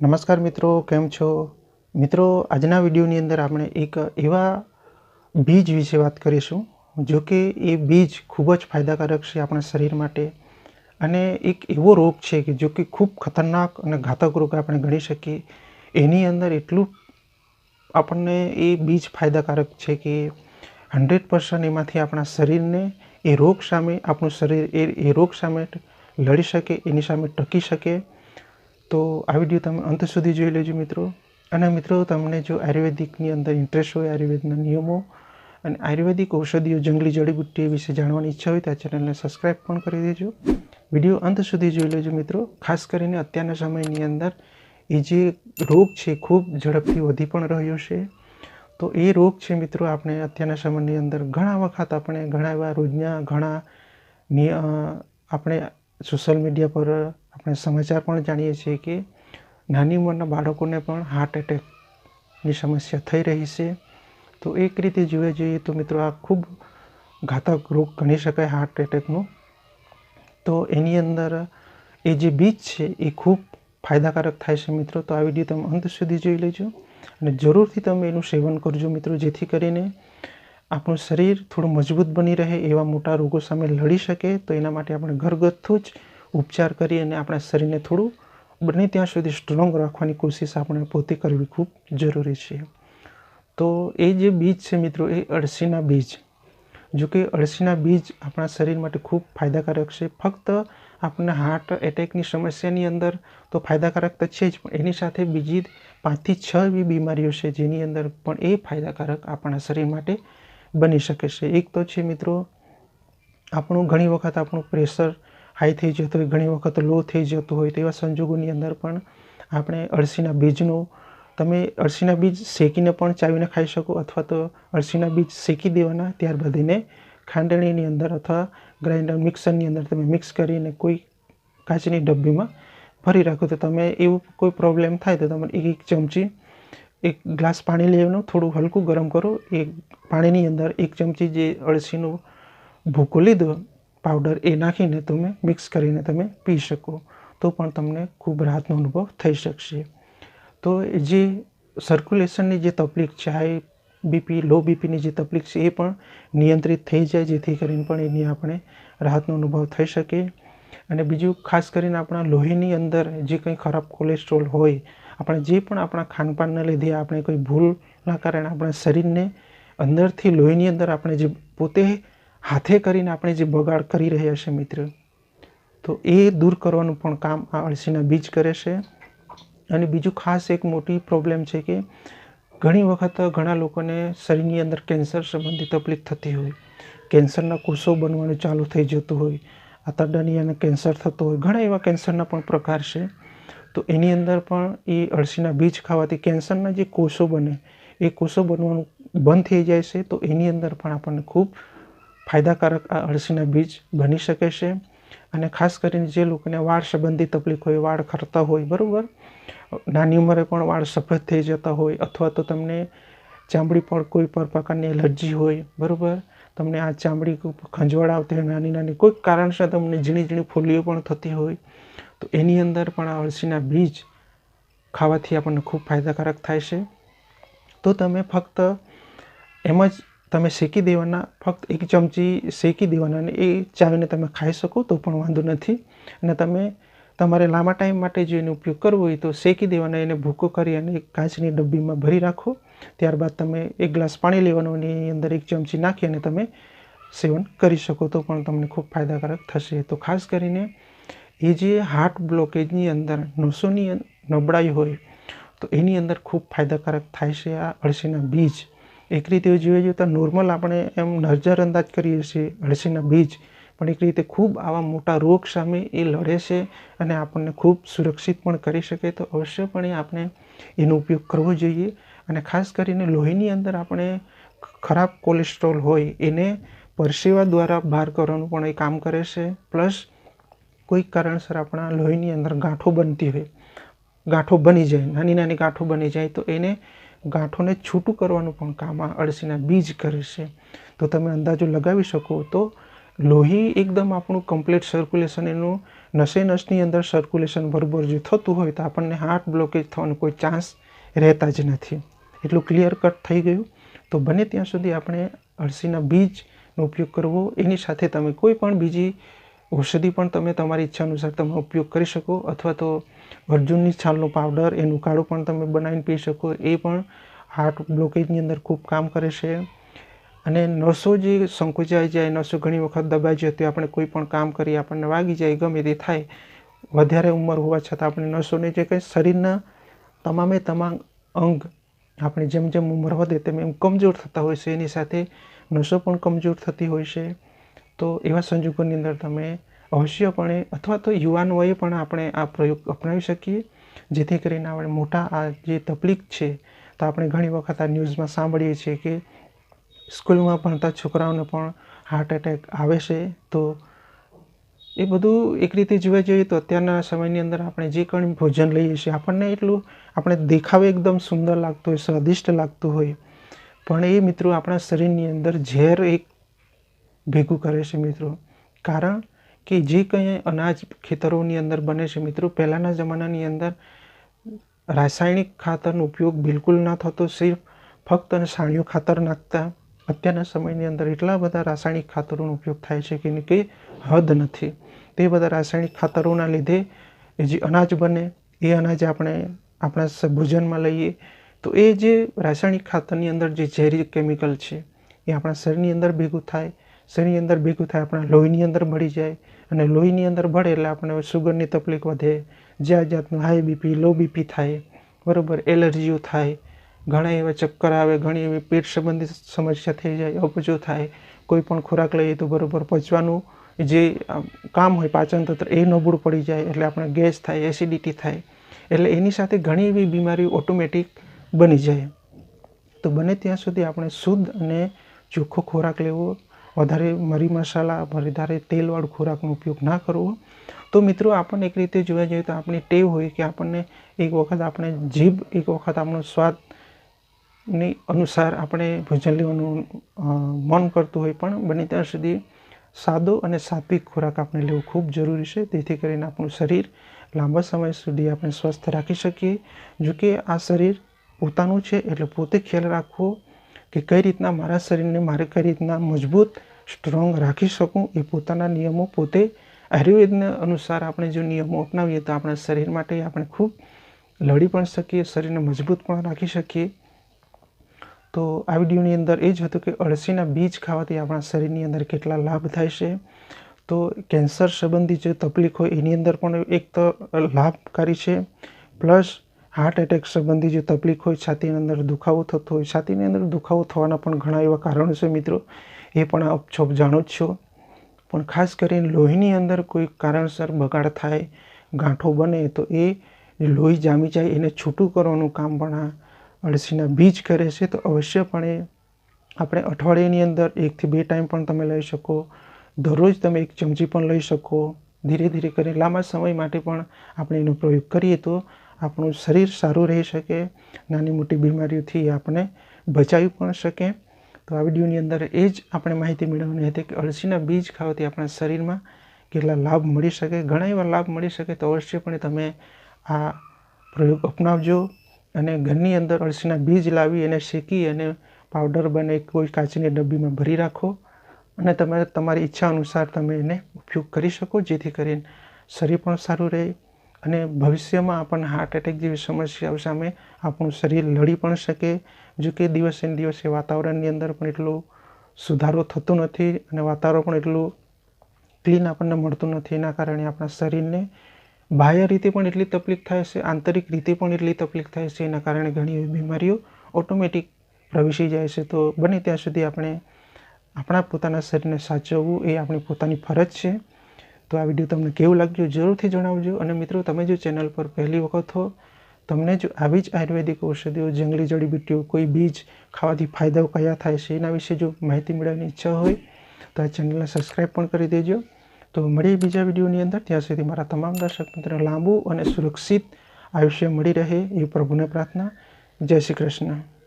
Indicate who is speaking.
Speaker 1: નમસ્કાર મિત્રો, કેમ છો? મિત્રો, આજના વિડીયોની અંદર આપણે એક એવા બીજ વિશે વાત કરીશું, જો કે એ બીજ ખૂબ જ ફાયદાકારક છે આપણા શરીર માટે અને એક એવો રોગ છે કે જો કે ખૂબ ખતરનાક અને ઘાતક રોગ આપણે ગણી શકીએ. એની અંદર એટલું આપણને એ બીજ ફાયદાકારક છે કે હંડ્રેડ પર્સન્ટ એમાંથી આપણા શરીરને એ રોગ સામે આપણું શરીર એ એ રોગ સામે લડી શકે, એની સામે ટકી શકે તો આ વીડિયો તમે અંત સુધી જોઈ લેજો મિત્રો. અને મિત્રો, તમને જો આયુર્વેદિકની અંદર ઇન્ટરેસ્ટ હોય, આયુર્વેદના નિયમો અને આયુર્વેદિક ઔષધિઓ જંગલી જડીબુટ્ટી વિશે જાણવાની ઈચ્છા હોય, તો આ ચેનલને સબસ્ક્રાઈબ પણ કરી દેજો. વીડિયો અંત સુધી જોઈ લેજો મિત્રો. ખાસ કરીને અત્યારના સમયની અંદર એ જે રોગ છે, ખૂબ ઝડપથી વધી પણ રહ્યો છે. તો એ રોગ છે મિત્રો, આપણે અત્યારના સમયની અંદર ઘણા વખત આપણે ઘણા એવા રોજના ઘણા આપણે સોશિયલ મીડિયા પર આપણે સમાચાર પણ જાણીએ છીએ કે નાની ઉંમરના બાળકોને પણ હાર્ટ એટેકની સમસ્યા થઈ રહી છે. તો એક રીતે જોવા જઈએ તો મિત્રો આ ખૂબ ઘાતક રોગ ગણી શકાય હાર્ટ એટેકનો તો એની અંદર એ જે બીજ છે એ ખૂબ ફાયદાકારક થાય છે મિત્રો. તો આ વીડિયો તમે અંત સુધી જોઈ લેજો અને જરૂરથી તમે એનું સેવન કરજો મિત્રો, જેથી કરીને આપણું શરીર થોડું મજબૂત બની રહે એવા મોટા રોગો સામે લડી શકે. તો એના માટે આપણે ઘરગથ્થુ જ ઉપચાર કરી અને આપણા શરીરને થોડું બને ત્યાં સુધી સ્ટ્રોંગ રાખવાની કોશિશ આપણે પોતે કરવી ખૂબ જરૂરી છે. તો એ જે બીજ છે મિત્રો, એ અળસીના બીજ. જો કે અળસીના બીજ આપણા શરીર માટે ખૂબ ફાયદાકારક છે. ફક્ત આપણને હાર્ટ એટેકની સમસ્યાની અંદર તો ફાયદાકારક તો છે જ, પણ એની સાથે બીજી પાંચથી છ એવી બીમારીઓ છે જેની અંદર પણ એ ફાયદાકારક આપણા શરીર માટે બની શકે છે. એક તો છે મિત્રો, આપણું ઘણી વખત આપણું પ્રેશર હાઈ થઈ જતો હોય ઘણી વખત લો થઈ જતો હોય તેવા સંજોગોની અંદર પણ આપણે અળસીના બીજનો, તમે અળસીના બીજ શેકીને પણ ચાવીને ખાઈ શકો અથવા તો અળસીના બીજ શેકી દેવાના ત્યારબાદ એને ખાંડણીની અંદર અથવા ગ્રાઇન્ડર મિક્સરની અંદર તમે મિક્સ કરીને કોઈ કાચની ડબ્બીમાં ભરી રાખો. તો તમે એવું કોઈ પ્રોબ્લેમ થાય તો તમે એક એક ચમચી એક ગ્લાસ પાણી લેવાનું, થોડું હલકું ગરમ કરો. એ પાણીની અંદર એક ચમચી જે અળસીનો ભૂકો લીધો પાવડર એ નાખીને તમે મિક્સ કરીને તમે પી શકો, તો પણ તમને ખૂબ રાહતનો અનુભવ થઈ શકશે. તો જે સર્ક્યુલેશનની જે તકલીફ છે હાઈ બીપી લો બીપીની જે તકલીફ છે, એ પણ નિયંત્રિત થઈ જાય, જેથી કરીને પણ એની આપણે રાહતનો અનુભવ થઈ શકે. અને બીજું, ખાસ કરીને આપણા લોહીની અંદર જે કંઈ ખરાબ કોલેસ્ટ્રોલ હોય, આપણે જે પણ આપણા ખાનપાનને લીધે આપણે કોઈ ભૂલના કારણે આપણા શરીરને અંદરથી લોહીની અંદર આપણે જે પોતે હાથે કરીને આપણે જે બગાડ કરી રહ્યા છે મિત્ર, તો એ દૂર કરવાનું પણ કામ આ અળસીના બીજ કરે છે. અને બીજું ખાસ એક મોટી પ્રોબ્લેમ છે કે ઘણી વખત ઘણા લોકોને શરીરની અંદર કેન્સર સંબંધી તકલીફ થતી હોય. કેન્સરના કોષો બનવાનું ચાલુ થઈ જતું હોય, આંતરડાની અને કેન્સર થતો હોય, ઘણા એવા કેન્સરના પણ પ્રકાર છે. તો એની અંદર પણ એ અળસીના બીજ ખાવાથી કેન્સરના જે કોષો બને, એ કોષો બનવાનું બંધ થઈ જાય છે. તો એની અંદર પણ આપણને ખૂબ ફાયદાકારક આ અળસીના બીજ બની શકે છે અને ખાસ કરીને જે લોકોને વાળ સંબંધી તકલીફ હોય, વાળ ખરતા હોય, બરાબર? નાની ઉંમરે પણ વાળ સફેદ થઈ જતા હોય અથવા તો તમને ચામડી પર કોઈ પણ પ્રકારની એલર્જી હોય, બરાબર? તમને આ ચામડી ખંજવાળ આવતી હોય, નાની નાની કોઈ કારણસર તમને ઝીણી ઝીણી ફોલ્લીઓ પણ થતી હોય, તો એની અંદર પણ આ અળસીના બીજ ખાવાથી આપણને ખૂબ ફાયદાકારક થાય છે. તો તમે ફક્ત એમ જ તમે શેકી દેવાના, ફક્ત એક ચમચી શેકી દેવાના અને એ ચાવીને તમે ખાઈ શકો તો પણ વાંધો નથી. અને તમે તમારે લાંબા ટાઈમ માટે જો એનો ઉપયોગ કરવો હોય તો શેકી દેવાના, એને ભૂકો કરી અને કાચની ડબ્બીમાં ભરી રાખો. ત્યારબાદ તમે એક ગ્લાસ પાણી લેવાનું અને એની અંદર એક ચમચી નાખી અને તમે સેવન કરી શકો તો પણ તમને ખૂબ ફાયદાકારક થશે. તો ખાસ કરીને એ જે હાર્ટ બ્લોકેજની અંદર નસોની નબળાઈ હોય તો એની અંદર ખૂબ ફાયદાકારક થાય છે આ અળસીના બીજ. એક રીતે જોઈએ જોઈએ તો નોર્મલ આપણે એમ નજરઅંદાજ કરીએ છીએ અળસીના બીજ, પણ એક રીતે ખૂબ આવા મોટા રોગ સામે એ લડે છે અને આપણને ખૂબ સુરક્ષિત પણ કરી શકે, તો અવશ્યપણે આપણે એનો ઉપયોગ કરવો જોઈએ. અને ખાસ કરીને લોહીની અંદર આપણે ખરાબ કોલેસ્ટ્રોલ હોય એને પરસેવા દ્વારા બહાર કરવાનું પણ એ કામ કરે છે. પ્લસ કોઈક કારણસર આપણા લોહીની અંદર ગાંઠો બનતી હોય, ગાંઠો બની જાય, નાની નાની ગાંઠો બની જાય, તો એને ગાંઠોને છૂટું કરવાનું પણ કામ આ અળસીના બીજ કરે છે. તો તમે અંદાજો લગાવી શકો તો લોહી એકદમ આપણું કમ્પ્લીટ સર્ક્યુલેશન એનું નસે નસની અંદર સર્ક્યુલેશન બરોબર જો થતું હોય તો આપણને હાર્ટ બ્લોકેજ થવાનો કોઈ ચાન્સ રહેતા જ નથી. એટલું ક્લિયર કટ થઈ ગયું. તો બને ત્યાં સુધી આપણે અળસીના બીજનો ઉપયોગ કરવો. એની સાથે તમે કોઈ પણ બીજી ઔષધિ પણ તમે તમારી ઈચ્છા અનુસાર તમે ઉપયોગ કરી શકો અથવા તો અર્જુનની છાલનો પાવડર એનું કાળું પણ તમે બનાવીને પી શકો, એ પણ હાર્ટ બ્લોકેજની અંદર ખૂબ કામ કરે છે. અને નસો જે સંકોચાઈ જાય, નસો ઘણી વખત દબાઈ જાય, તો આપણે કોઈ પણ કામ કરીએ, આપણને વાગી જાય, ગમે તે થાય, વધારે ઉંમર હોવા છતાં આપણે નસોને જે કંઈ શરીરના તમામે તમામ અંગ આપણે જેમ જેમ ઉંમર વધે તેમ એમ કમજોર થતા હોય છે, એની સાથે નસો પણ કમજોર થતી હોય છે. તો એવા સંજોગોની અંદર તમે અવશ્યપણે અથવા તો યુવાન વયે પણ આપણે આ પ્રયોગ અપનાવી શકીએ. જેથી કરીને આપણે મોટા આ જે તકલીફ છે, તો આપણે ઘણી વખત આ ન્યૂઝમાં સાંભળીએ છીએ કે સ્કૂલમાં ભણતા છોકરાઓને પણ હાર્ટ એટેક આવે છે. તો એ બધું એક રીતે જોવા જઈએ તો અત્યારના સમયની અંદર આપણે જે કંઈ ભોજન લઈએ છીએ, આપણને એટલું આપણે દેખાવે એકદમ સુંદર લાગતું હોય, સ્વાદિષ્ટ લાગતું હોય. પણ એ મિત્રો આપણા શરીરની અંદર ઝેર એક ભેગું કરે છે મિત્રો. કારણ કે જે કંઈ અનાજ ખેતરોની અંદર બને છે મિત્રો, પહેલાંના જમાનાની અંદર રાસાયણિક ખાતરનો ઉપયોગ બિલકુલ ના થતો, સિર્ફ ફક્ત અને સાણિયું ખાતર નાખતા. અત્યારના સમયની અંદર એટલા બધા રાસાયણિક ખાતરોનો ઉપયોગ થાય છે કે કંઈ હદ નથી. તે બધા રાસાયણિક ખાતરોના લીધે જે અનાજ બને, એ અનાજ આપણે આપણા ભોજનમાં લઈએ, તો એ જે રાસાયણિક ખાતરની અંદર જે ઝેરી કેમિકલ છે, એ આપણા શરીરની અંદર ભેગું થાય શરીરની અંદર ભેગું થાય, આપણા લોહીની અંદર ભળી જાય. અને લોહીની અંદર ભળે એટલે આપણે સુગરની તકલીફ વધે, જ્યાં જાતનું હાઈ બીપી લો બીપી થાય, બરાબર એલર્જીઓ થાય, ઘણા એવા ચક્કર આવે, ઘણી એવી પેટ સંબંધિત સમસ્યા થઈ જાય, અપચો થાય, કોઈ પણ ખોરાક લઈએ તો બરાબર પચવાનું જે કામ હોય પાચન તંત્ર, એ નબળું પડી જાય એટલે આપણે ગેસ થાય એસિડિટી થાય. એટલે એની સાથે ઘણી એવી બીમારીઓ ઓટોમેટિક બની જાય. તો બને ત્યાં સુધી આપણે શુદ્ધ અને ચોખ્ખો ખોરાક લેવો વધારે મરી મસાલા, વધારે તેલવાળું ખોરાકનો ઉપયોગ ના કરવો. તો મિત્રો આપણને એક રીતે જોવા જઈએ તો આપણી ટેવ હોય કે આપણને એક વખત આપણે જીભ, એક વખત આપણો સ્વાદની અનુસાર આપણે ભોજન લેવાનું મન કરતું હોય. પણ બને ત્યાં સુધી સાદો અને સાત્વિક ખોરાક આપણે લેવો ખૂબ જરૂરી છે. તેથી કરીને આપણું શરીર લાંબા સમય સુધી આપણે સ્વસ્થ રાખી શકીએ. જો કે આ શરીર પોતાનું છે, એટલે પોતે ખ્યાલ રાખવો કે કઈ રીતના મારા શરીરને મારે કઈ રીતના મજબૂત સ્ટ્રોંગ રાખી શકું એ પોતાના નિયમો પોતે આયુર્વેદના અનુસાર આપણે જો નિયમો અપનાવીએ તો આપણા શરીર માટે આપણે ખૂબ લડી પણ શકીએ, શરીરને મજબૂત પણ રાખી શકીએ. તો આ વિડીયોની અંદર એ જ હતું કે અળસીના બીજ ખાવાથી આપણા શરીરની અંદર કેટલા લાભ થાય છે. તો કેન્સર સંબંધી જે તકલીફ હોય એની અંદર પણ એક તો લાભકારી છે. પ્લસ હાર્ટ એટેક સંબંધી જે તકલીફ હોય, છાતીની અંદર દુખાવો થતો હોય, છાતીની અંદર દુખાવો થવાના પણ ઘણા એવા કારણો છે મિત્રો. એ પણ અપછોપ જાણો જ છો. પણ ખાસ કરીને લોહીની અંદર કોઈ કારણસર બગાડ થાય, ગાંઠો બને, તો એ લોહી જામી જાય, એને છૂટું કરવાનું કામ પણ આ અળસીના બીજ કરે છે. તો અવશ્યપણે આપણે અઠવાડિયાની અંદર એકથી બે ટાઈમ પણ તમે લઈ શકો. દરરોજ તમે એક ચમચી પણ લઈ શકો. ધીરે ધીરે કરીને લાંબા સમય માટે પણ આપણે એનો પ્રયોગ કરીએ તો આપણું શરીર સારું રહી શકે, નાની મોટી બીમારીઓથી આપણે બચાવી પણ શકે તો આ વિડીયોની અંદર એ જ આપણે માહિતી મેળવવાની હતી કે અળસીના બીજ ખાવાથી આપણા શરીરમાં કેટલા લાભ મળી શકે, ઘણા એવા લાભ મળી શકે તો અવશ્યપણે તમે આ પ્રયોગ અપનાવજો અને ઘરની અંદર અળસીના બીજ લાવી એને શેકી અને પાવડર બને કોઈ કાચની ડબ્બીમાં ભરી રાખો અને તમે તમારી ઈચ્છા અનુસાર તમે એને ઉપયોગ કરી શકો, જેથી કરીને શરીર પણ સારું રહે અને ભવિષ્યમાં આપણને હાર્ટ એટેક જેવી સમસ્યાઓ સામે આપણું શરીર લડી પણ શકે. જો કે દિવસે ને દિવસે વાતાવરણની અંદર પણ એટલો સુધારો થતો નથી અને વાતાવરણ પણ એટલું ક્લીન આપણને મળતું નથી. એના કારણે આપણા શરીરને બાહ્ય રીતે પણ એટલી તકલીફ થાય છે, આંતરિક રીતે પણ એટલી તકલીફ થાય છે. એના કારણે ઘણી એવી બીમારીઓ ઓટોમેટિક પ્રવેશી જાય છે. તો બને ત્યાં સુધી આપણે આપણા પોતાના શરીરને સાચવવું એ આપણી પોતાની ફરજ છે. તો આ વીડિયો તમને કેવું લાગ્યું જરૂરથી જણાવજો. અને મિત્રો, તમે જો ચેનલ પર પહેલી વખત હો, તમને જો આવી જ આયુર્વેદિક ઔષધિઓ, જંગલી જડીબુટ્ટીઓ, કોઈ બીજ ખાવાથી ફાયદાઓ કયા થાય છે એના વિશે જો માહિતી મેળવવાની ઈચ્છા હોય, તો આ ચેનલને સબસ્ક્રાઈબ પણ કરી દેજો. તો મળીએ બીજા વિડીયોની અંદર. ત્યાં સુધી મારા તમામ દર્શક મિત્રો લાંબુ અને સુરક્ષિત આયુષ્ય મળી રહે. એ પ્રભુને પ્રાર્થના. જય શ્રી કૃષ્ણ.